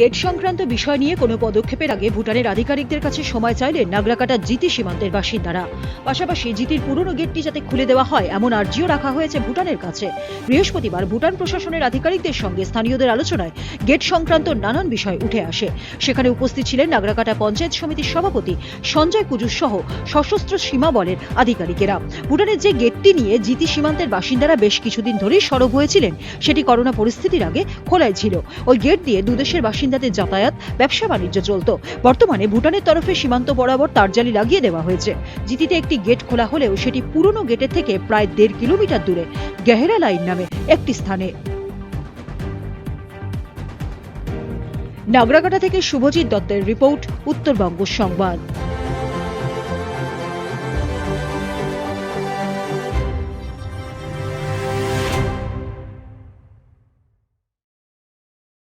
Gate সংক্রান্ত বিষয় নিয়ে কোনো পদক্ষেপের আগে ভুটানের আধিকারিকদের কাছে সময় চাইলেন নাগরাকাটা জিতি সীমান্তের বাসিন্দারা। পাশাপাশি জিতির পুরনো গেটটি যাতে খুলে দেওয়া হয়, এমন আর্জিও রাখা হয়েছে ভুটানের কাছে। বৃহস্পতিবার ভুটান প্রশাসনের আধিকারিকদের সঙ্গে স্থানীয়দের আলোচনায় গেট সংক্রান্ত নানান বিষয় উঠে আসে। সেখানে উপস্থিত ছিলেন নাগরাকাটা পঞ্চায়েত সমিতির সভাপতি সঞ্জয় কুজুর সহ সশস্ত্র সীমা বলের আধিকারিকেরা। ভুটানের যে গেটটি নিয়ে জিতি সীমান্তের বাসিন্দারা বেশ কিছুদিন ধরেই সরব হয়েছিলেন, সেটি করোনা পরিস্থিতির আগে খোলাই ছিল। ওই গেট দিয়ে দুদেশের বাসিন্দাদের যাতায়াত, ব্যবসা বাণিজ্য চলত। বর্তমানে ভুটানের তরফে সীমান্ত বরাবর তারজালি লাগিয়ে দেওয়া হয়েছে। জিতিতে একটি গেট খোলা হলেও সেটি পুরনো গেটের থেকে প্রায় দেড় কিলোমিটার দূরে, গেহেরা লাইন নামে একটি স্থানে। নাগরাকাটা থেকে শুভজিৎ দত্তের রিপোর্ট, উত্তরবঙ্গ সংবাদ।